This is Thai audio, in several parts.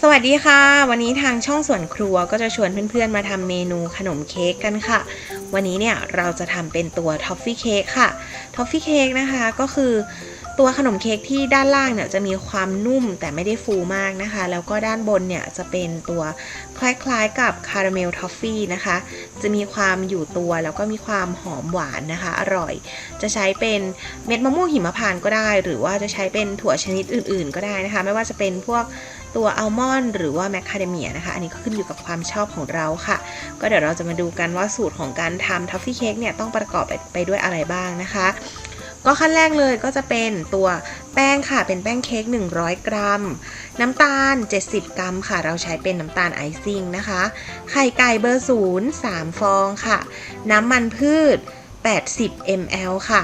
สวัสดีค่ะ วันนี้ทางช่องส่วนครัวก็จะชวนเพื่อนๆมาทำเมนูขนมเค้กกันค่ะ วันนี้เนี่ยเราจะทำเป็นตัวทอฟฟี่เค้กค่ะทอฟฟี่เค้กนะคะก็คือตัวขนมเค้กที่ด้านล่างเนี่ยจะมีความนุ่มแต่ไม่ได้ฟูมากนะคะ แล้วก็ด้านบนเนี่ยจะเป็นตัวคล้ายๆกับคาราเมลทอฟฟี่นะคะ จะมีความอยู่ตัวแล้วก็มีความหอมหวานนะคะ อร่อย จะใช้เป็นเม็ดมะม่วงหิมพานต์ก็ได้ หรือว่าจะใช้เป็นถั่วชนิดอื่นๆ ก็ได้นะคะ ไม่ว่าจะเป็นพวก ตัวอัลมอนด์หรือว่าแมคคาเดเมียนะคะ อันนี้ก็ขึ้นอยู่กับความชอบของเราค่ะ ก็เดี๋ยวเราจะมาดูกันว่าสูตรของการทำทอฟฟี่เค้กเนี่ยต้องประกอบไปไปด้วยอะไรบ้างนะคะก็ขั้นแรกเลยก็จะเป็นตัวแป้งค่ะ เป็นแป้งเค้ก100 กรัม น้ำตาล 70 กรัมค่ะ เราใช้เป็นน้ำตาลไอซิ่งนะคะ ไข่ไก่เบอร์ศูนย์3ฟองค่ะ น้ำมันพืช 80 ml ค่ะ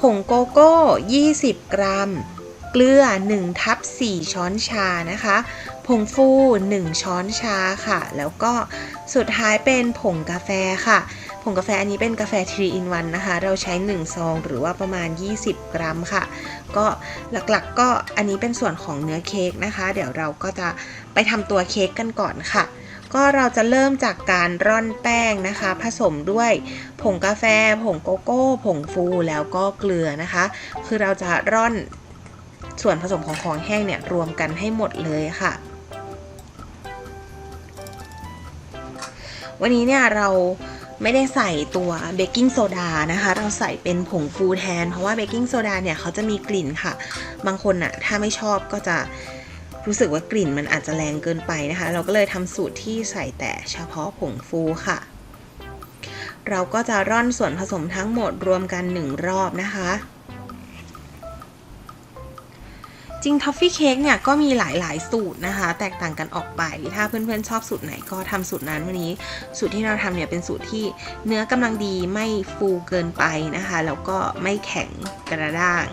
ผงโกโก้ 20 กรัม เกลือ1ทับ4ช้อนชานะคะผงฟู 1 ช้อนชาค่ะ แล้วก็สุดท้ายเป็นผงกาแฟค่ะ ผงกาแฟอันนี้เป็นกาแฟ3 in 1นะคะ เราใช้ 1 ซองหรือว่าประมาณ 20 กรัมค่ะ ก็หลักๆก็อันนี้เป็นส่วนของเนื้อเค้กนะคะ เดี๋ยวเราก็จะไปทำตัวเค้กกันก่อนค่ะ ก็เราจะเริ่มจากการร่อนแป้งนะคะ ผสมด้วยผงกาแฟ ผงโกโก้ ผงฟูแล้วก็เกลือนะคะ คือเราจะร่อน ส่วนผสมของของแห้งเนี่ยรวมกันให้หมดเลยค่ะ วันนี้เนี่ยเราไม่ได้ใส่ตัวเบกกิ้งโซดานะคะ เราใส่เป็นผงฟูแทน เพราะว่าเบกกิ้งโซดาเนี่ยเขาจะมีกลิ่นค่ะ บางคนอะถ้าไม่ชอบก็จะรู้สึกว่ากลิ่นมันอาจจะแรงเกินไปนะคะ เราก็เลยทำสูตรที่ใส่แต่เฉพาะผงฟูค่ะ เราก็จะร่อนส่วนผสมทั้งหมดรวมกัน 1 รอบนะคะ จริงทอฟฟี่เค้กเนี่ยก็มีหลายๆ สูตรนะคะ แตกต่างกันออกไป ถ้าเพื่อนๆชอบสูตรไหนก็ทำสูตรนั้นวันนี้ สูตรที่เราทำเนี่ยเป็นสูตรที่เนื้อกำลังดีไม่ฟูเกินไปนะคะ แล้วก็ไม่แข็งกระด้าง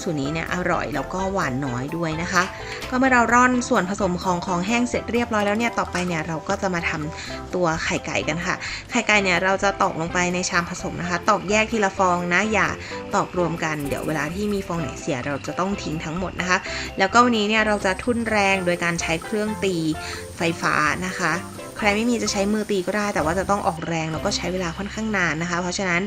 สูตรนี้เนี่ยอร่อยแล้วก็หวานน้อยด้วยนะคะ ก็เมื่อเราร่อนส่วนผสมของของแห้งเสร็จเรียบร้อยแล้วเนี่ยต่อไปเนี่ยเราก็จะมาทำตัวไข่ไก่กันค่ะ ไข่ไก่เนี่ยเราจะตอกลงไปในชามผสมนะคะ ตอกแยกทีละฟองนะอย่าตอกรวมกัน เดี๋ยวเวลาที่มีฟองไหนเสียเราจะต้องทิ้งทั้งหมดนะคะแล้วก็วันนี้เนี่ยเราจะทุ่นแรงโดยการใช้เครื่องตีไฟฟ้านะคะ ใครไม่มีจะใช้มือตีก็ได้ แต่ว่าจะต้องออกแรงแล้วก็ใช้เวลาค่อนข้างนานนะคะ เพราะฉะนั้น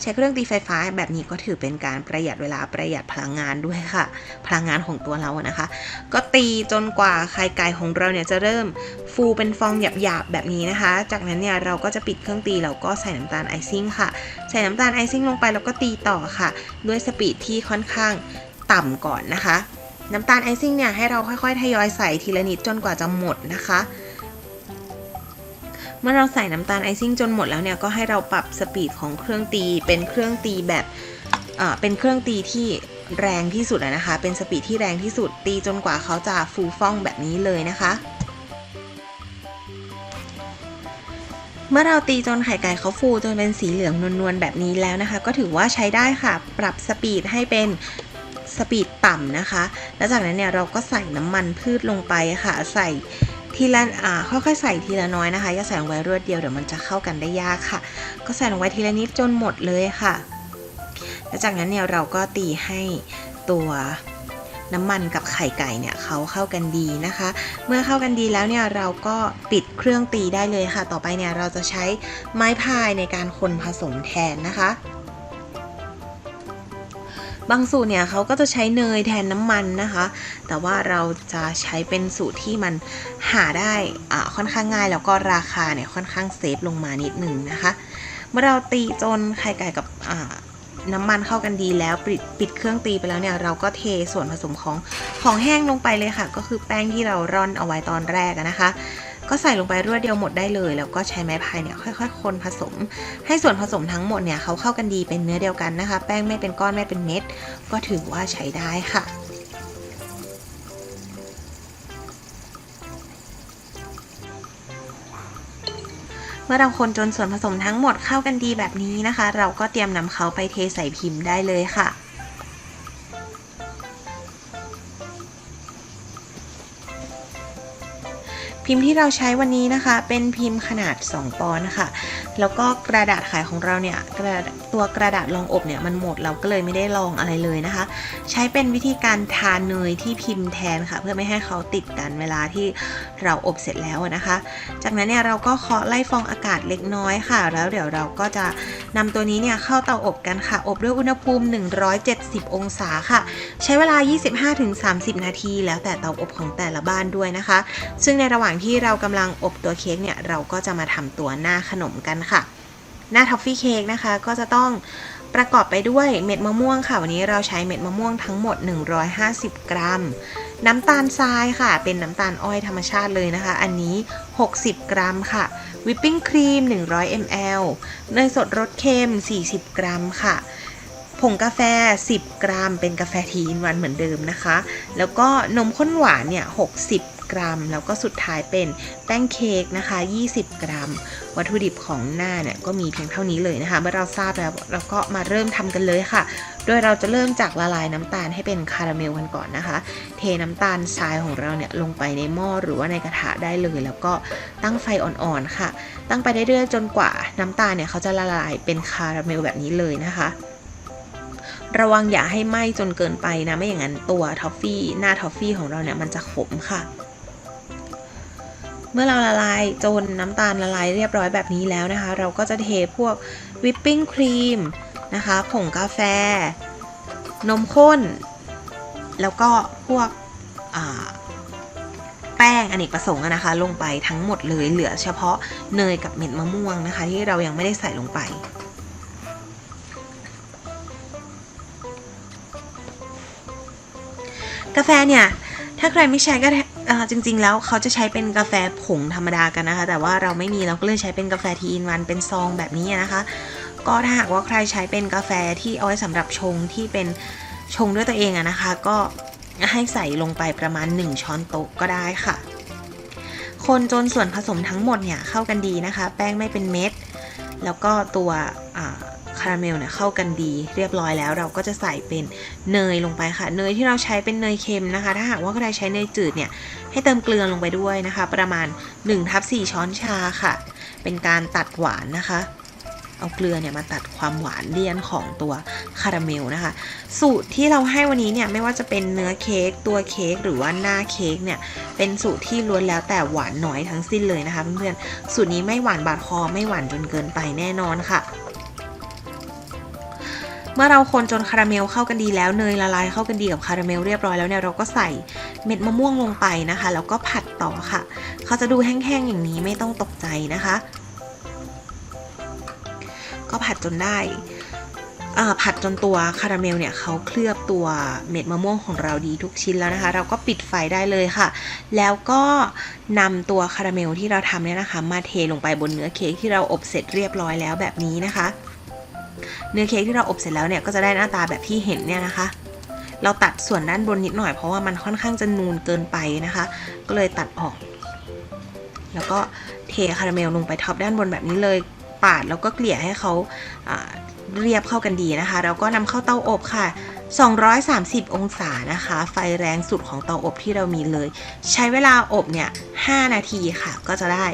ใช้เครื่องตีไฟฟ้าแบบนี้ก็ถือเป็นการประหยัดเวลาประหยัดพลังงานด้วยค่ะ พลังงานของตัวเรานะคะ ก็ตีจนกว่าไข่ไก่ของเราเนี่ยจะเริ่มฟูเป็นฟองหยาบๆแบบนี้นะคะ จากนั้นเนี่ยเราก็จะปิดเครื่องตีแล้วก็ใส่น้ำตาลไอซิ่งค่ะ ใส่น้ำตาลไอซิ่งลงไปแล้วก็ตีต่อค่ะ ด้วยสปีดที่ค่อนข้างต่ำก่อนนะคะ น้ำตาลไอซิ่งเนี่ยให้เราค่อยๆทยอยใส่ทีละนิดจนกว่าจะหมดนะคะ เมื่อเราใส่น้ำตาลไอซิ่งจนหมดแล้วเนี่ยก็ให้เราปรับสปีดของเครื่องตีเป็นเครื่องตีแบบเอ่อเป็นเครื่องตีที่แรงที่สุดนะคะ เป็นสปีดที่แรงที่สุดตีจนกว่าเขาจะฟูฟ่องแบบนี้เลยนะคะ เมื่อเราตีจนไข่ไก่เขาฟูจนเป็นสีเหลืองนวลๆแบบนี้แล้วนะคะ ก็ถือว่าใช้ได้ค่ะ ปรับสปีดให้เป็น สปีดต่ำนะคะ แล้วจากนั้นเนี่ยเราก็ใส่น้ำมันพืชลงไปค่ะ ใส่ทีละอ่าค่อยๆใส่ทีละน้อยนะคะ อย่าใส่ลงไปรวดเดียวเดี๋ยวมันจะเข้ากันได้ยากค่ะ ก็ใส่ลงไปทีละนิดจนหมดเลยค่ะ แล้วจากนั้นเนี่ยเราก็ตีให้ตัวน้ำมันกับไข่ไก่เนี่ยเขาเข้ากันดีนะคะ เมื่อเข้ากันดีแล้วเนี่ยเราก็ปิดเครื่องตีได้เลยค่ะ ต่อไปเนี่ยเราจะใช้ไม้พายในการคนผสมแทนนะคะ บางสูตรเนี่ยเขาก็จะใช้เนยแทนน้ำมันนะคะ แต่ว่าเราจะใช้เป็นสูตรที่มันหาได้อ่าค่อนข้างง่าย แล้วก็ราคาเนี่ยค่อนข้างเซฟลงมานิดหนึ่งนะคะ เมื่อเราตีจนไข่ไก่กับอ่าน้ำมันเข้ากันดีแล้วปิดปิดเครื่องตีไปแล้วเนี่ยเราก็เทส่วนผสมของของแห้งลงไปเลยค่ะ ก็คือแป้งที่เราร่อนเอาไว้ตอนแรกนะคะ ก็ใส่ลงไปรวดเดียวหมดได้เลย แล้วก็ใช้ไม้พายเนี่ยค่อยๆ คนผสม ให้ส่วนผสมทั้งหมดเนี่ยเขาเข้ากันดีเป็นเนื้อเดียวกันนะคะ แป้งไม่เป็นก้อนไม่เป็นเม็ด ก็ถือว่าใช้ได้ค่ะเมื่อเราคนจนส่วนผสมทั้งหมดเข้ากันดีแบบนี้นะคะ เราก็เตรียมนำเขาไปเทใส่พิมพ์ได้เลยค่ะ พิมพ์ที่เราใช้วันนี้นะคะ เป็นพิมพ์ขนาด 2 ปอนด์นะคะ แล้วก็กระดาษขายของเราเนี่ยกระตัวกระดาษรองอบเนี่ยมันหมดเราก็เลยไม่ได้ลองอะไรเลยนะคะ ใช้เป็นวิธีการทาเนยที่พิมพ์แทนค่ะ เพื่อไม่ให้เขาติดกันเวลาที่เราอบเสร็จแล้วนะคะ จากนั้นเนี่ยเราก็เคาะไล่ฟองอากาศเล็กน้อยค่ะ แล้วเดี๋ยวเราก็จะนำตัวนี้เนี่ยเข้าเตาอบกันค่ะ อบด้วยอุณหภูมิ 170 องศาค่ะ ใช้เวลา 25-30 นาที แล้วแต่เตาอบของแต่ละบ้านด้วยนะคะ ซึ่งในระหว่างที่เรากำลังอบตัวเค้กเนี่ยเราก็จะมาทำตัวหน้าขนมกันค่ะ หน้าทอฟฟี่เค้กนะคะก็จะต้องประกอบไปด้วยเม็ดมะม่วงค่ะ วันนี้เราใช้เม็ดมะม่วงทั้งหมด 150 กรัม น้ำตาลทรายค่ะ เป็นน้ำตาลอ้อยธรรมชาติเลยนะคะ อันนี้ 60 กรัมค่ะ วิปปิ้งครีม 100 ml เนยสดรสเค็ม 40 กรัมค่ะ ผงกาแฟ 10 กรัม เป็นกาแฟทีนวันเหมือนเดิมนะคะ แล้วก็นมข้นหวานเนี่ย 60 กรัม แล้วก็สุดท้ายเป็นแป้งเค้กนะคะ 20 กรัม วัตถุดิบของหน้าเนี่ยก็มีเพียงเท่านี้เลยนะคะ เมื่อเราทราบแล้วเราก็มาเริ่มทำกันเลยค่ะ โดยเราจะเริ่มจากละลายน้ำตาลให้เป็นคาราเมลกันก่อนนะคะ เทน้ำตาลทรายของเราเนี่ยลงไปในหม้อหรือว่าในกระทะได้เลย แล้วก็ตั้งไฟอ่อนๆค่ะ ตั้งไปเรื่อยๆจนกว่าน้ำตาลเนี่ยเขาจะละลายเป็นคาราเมลแบบนี้เลยนะคะระวังอย่าให้ไหม้จนเกินไปนะ ไม่อย่างนั้นตัวทอฟฟี่หน้าทอฟฟี่ของเราเนี่ยมันจะขมค่ะ เมื่อเราละลายจนน้ำตาลละลายเรียบร้อยแบบนี้แล้วนะคะ เราก็จะเทพวกวิปปิ้งครีมนะคะผงกาแฟ นมข้น แล้วก็พวกแป้งอเนกประสงค์นะคะ ลงไปทั้งหมดเลยเหลือเฉพาะเนยกับเม็ดมะม่วงนะคะ ที่เรายังไม่ได้ใส่ลงไปกาแฟเนี่ย ถ้าใครไม่ใช้ก็ จริงๆแล้วเขาจะใช้เป็นกาแฟผงธรรมดากันนะคะ แต่ว่าเราไม่มีเราก็เลยใช้เป็นกาแฟทีอินวันเป็นซองแบบนี้นะคะ ก็ถ้าหากว่าใครใช้เป็นกาแฟที่เอาไว้สำหรับชงที่เป็นชงด้วยตัวเองอะนะคะ ก็ให้ใส่ลงไปประมาณ 1 ช้อนโต๊ะก็ได้ค่ะ คนจนส่วนผสมทั้งหมดเนี่ยเข้ากันดีนะคะ แป้งไม่เป็นเม็ด แล้วก็ตัวอ่า คาราเมลเนี่ยเข้ากันดีเรียบร้อยแล้ว เราก็จะใส่เป็นเนยลงไปค่ะ เนยที่เราใช้เป็นเนยเค็มนะคะ ถ้าหากว่าใครใช้เนยจืดเนี่ยให้เติมเกลือลงไปด้วยนะคะ ประมาณ1ทับ4ช้อนชาค่ะ เป็นการตัดหวานนะคะเอาเกลือเนี่ยมาตัดความหวานเลี่ยนของตัวคาราเมลนะคะ สูตรที่เราให้วันนี้เนี่ยไม่ว่าจะเป็นเนื้อเค้กตัวเค้กหรือว่าหน้าเค้กเนี่ยเป็นสูตรที่ล้วนแล้วแต่หวานน้อยทั้งสิ้นเลยนะคะเพื่อนๆสูตรนี้ไม่หวานบาดคอไม่หวานจนเกินไปแน่นอนค่ะ มื่อเราคนจนคาราเมลเข้ากันดีแล้วเนยละลายเข้ากันดีกับคาราเมลเรียบร้อยแล้วเนี่ยเราก็ใส่เม็ดมะม่วงลงไปนะคะ แล้วก็ผัดต่อค่ะ เขาจะดูแห้งๆอย่างนี้ไม่ต้องตกใจนะคะ ก็ผัดจนได้อ่าผัดจนตัวคาราเมลเนี่ยเขาเคลือบตัวเม็ดมะม่วงของเราดีทุกชิ้นแล้วนะคะ เราก็ปิดไฟได้เลยค่ะ แล้วก็นำตัวคาราเมลที่เราทำเนี่ยนะคะ มาเทลงไปบนเนื้อเค้กที่เราอบเสร็จเรียบร้อยแล้วแบบนี้นะคะ เนื้อเค้กที่เราอบเสร็จแล้วเนี่ยก็จะได้หน้าตาแบบที่เห็นเนี่ยนะคะ เราตัดส่วนด้านบนนิดหน่อยเพราะว่ามันค่อนข้างจะนูนเกินไปนะคะ ก็เลยตัดออก แล้วก็เทคาราเมลลงไปท็อปด้านบนแบบนี้เลยปาดแล้วก็เกลี่ยให้เขาเรียบเข้ากันดีนะคะ แล้วก็นำเข้าเตาอบค่ะ 230 องศานะคะ ไฟแรงสุดของเตาอบที่เรามีเลย ใช้เวลาอบเนี่ย 5 นาทีค่ะ ก็จะได้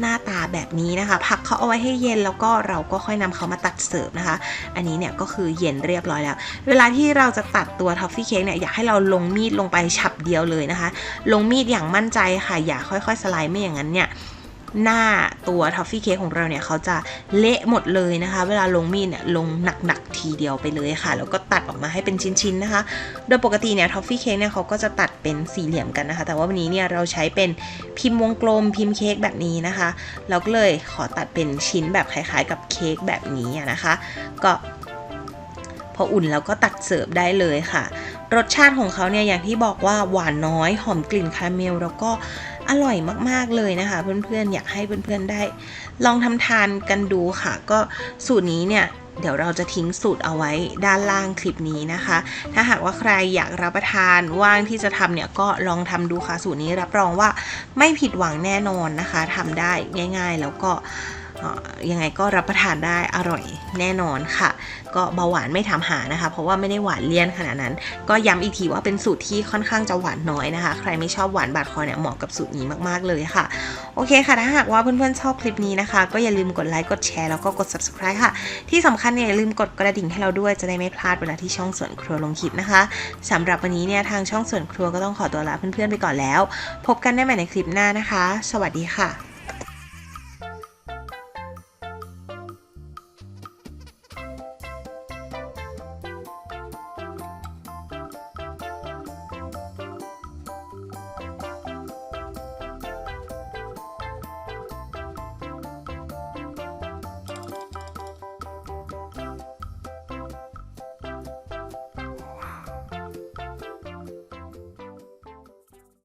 หน้าตาแบบนี้นะคะ พักเขาเอาไว้ให้เย็นแล้วก็เราก็ค่อยนำเขามาตัดเสิร์ฟนะคะ อันนี้เนี่ยก็คือเย็นเรียบร้อยแล้ว เวลาที่เราจะตัดตัวทอฟฟี่เค้กเนี่ย อยากให้เราลงมีดลงไปฉับเดียวเลยนะคะ ลงมีดอย่างมั่นใจค่ะ อย่าค่อยๆ สไลด์ไม่อย่างนั้นเนี่ย หน้าตัวทอฟฟี่เค้กของเราเนี่ยเขาจะเละหมดเลยนะคะ เวลาลงมีดเนี่ยลงหนักๆทีเดียวไปเลยค่ะ แล้วก็ตัดออกมาให้เป็นชิ้นๆนะคะ โดยปกติเนี่ยทอฟฟี่เค้กเนี่ยเขาก็จะตัดเป็นสี่เหลี่ยมกันนะคะ แต่ว่าวันนี้เนี่ยเราใช้เป็นพิมพ์วงกลมพิมพ์เค้กแบบนี้นะคะ เราก็เลยขอตัดเป็นชิ้นแบบคล้ายๆ กับเค้กแบบนี้นะคะ ก็พออุ่นแล้วก็ตัดเสิร์ฟได้เลยค่ะ รสชาติของเขาเนี่ยอย่างที่บอกว่าหวานน้อยหอมกลิ่นคาราเมลแล้วก็ อร่อยมากๆเลยนะคะ เพื่อนๆอยากให้เพื่อนๆได้ ลองทำทานกันดูค่ะ ก็สูตรนี้เนี่ยเดี๋ยวเราจะทิ้งสูตรเอาไว้ด้านล่างคลิปนี้นะคะ ถ้าหากว่าใครอยากรับประทานว่างที่จะทำเนี่ยก็ลองทำดูค่ะสูตรนี้รับรองว่าไม่ผิดหวังแน่นอนนะคะทำได้ง่าย ๆ แล้วก็ ยังไงก็รับประทานได้อร่อยแน่นอนค่ะ ก็เบาหวานไม่ถามหานะคะ เพราะว่าไม่ได้หวานเลี่ยนขนาดนั้น ก็ย้ำอีกทีว่าเป็นสูตรที่ค่อนข้างจะหวานน้อยนะคะ ใครไม่ชอบหวานบาดคอเนี่ยเหมาะกับสูตรนี้มากๆเลยค่ะ โอเคค่ะ ถ้าหากว่าเพื่อนๆชอบคลิปนี้นะคะ ก็อย่าลืมกดไลค์กดแชร์แล้วก็กด subscribe ค่ะ ที่สำคัญเนี่ยอย่าลืมกดกระดิ่งให้เราด้วยจะได้ไม่พลาดเวลาที่ช่องสวนครัวลงคลิปนะคะสำหรับวันนี้เนี่ยทางช่องสวนครัวก็ต้องขอตัวลาเพื่อนๆไปก่อนแล้ว พบกันได้ใหม่ในคลิปหน้านะคะ สวัสดีค่ะ